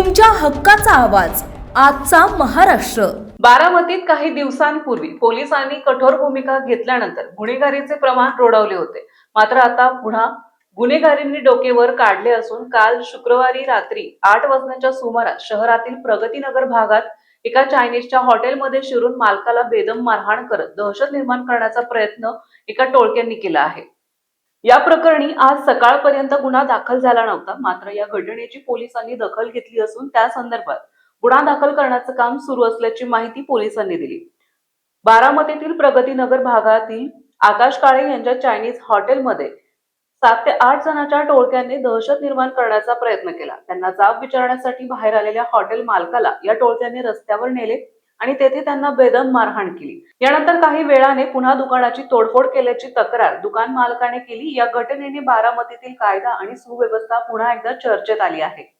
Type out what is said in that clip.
तुमच्या हक्काचा आवाज आजचा महाराष्ट्र. बारामतीत काही दिवसांपूर्वी पोलिसांनी कठोर भूमिका घेतल्यानंतर गुन्हेगारीचे प्रमाण रोडवले होते. मात्र आता पुन्हा गुन्हेगारींनी डोकेवर काढले असून काल शुक्रवारी रात्री आठ वाजण्याच्या सुमारास शहरातील प्रगतीनगर भागात एका चायनीजच्या हॉटेलमध्ये शिरून मालकाला बेदम मारहाण करत दहशत निर्माण करण्याचा प्रयत्न एका टोळक्यांनी केला आहे. या प्रकरणी आज सकाळपर्यंत गुन्हा दाखल झाला नव्हता मात्र या घटनेची पोलिसांनी दखल घेतली असून त्या संदर्भात गुन्हा दाखल करण्याचं काम सुरू असल्याची माहिती पोलिसांनी दिली. बारामतीतील प्रगतीनगर भागातील आकाश काळे यांच्या चायनीज हॉटेलमध्ये सात ते आठ जणांच्या टोळक्यांनी दहशत निर्माण करण्याचा प्रयत्न केला. त्यांना जाब विचारण्यासाठी बाहेर आलेल्या हॉटेल मालकाला या टोळक्यांनी रस्त्यावर नेले. आणि तेथे त्यांना बेदम मारहाण केली. यानंतर काही वेळाने पुन्हा दुकानाची तोडफोड केल्याची तक्रार दुकान मालकाने केली. या घटनेने बारामतीतील कायदा आणि सुव्यवस्था पुन्हा एकदा चर्चेत आली आहे.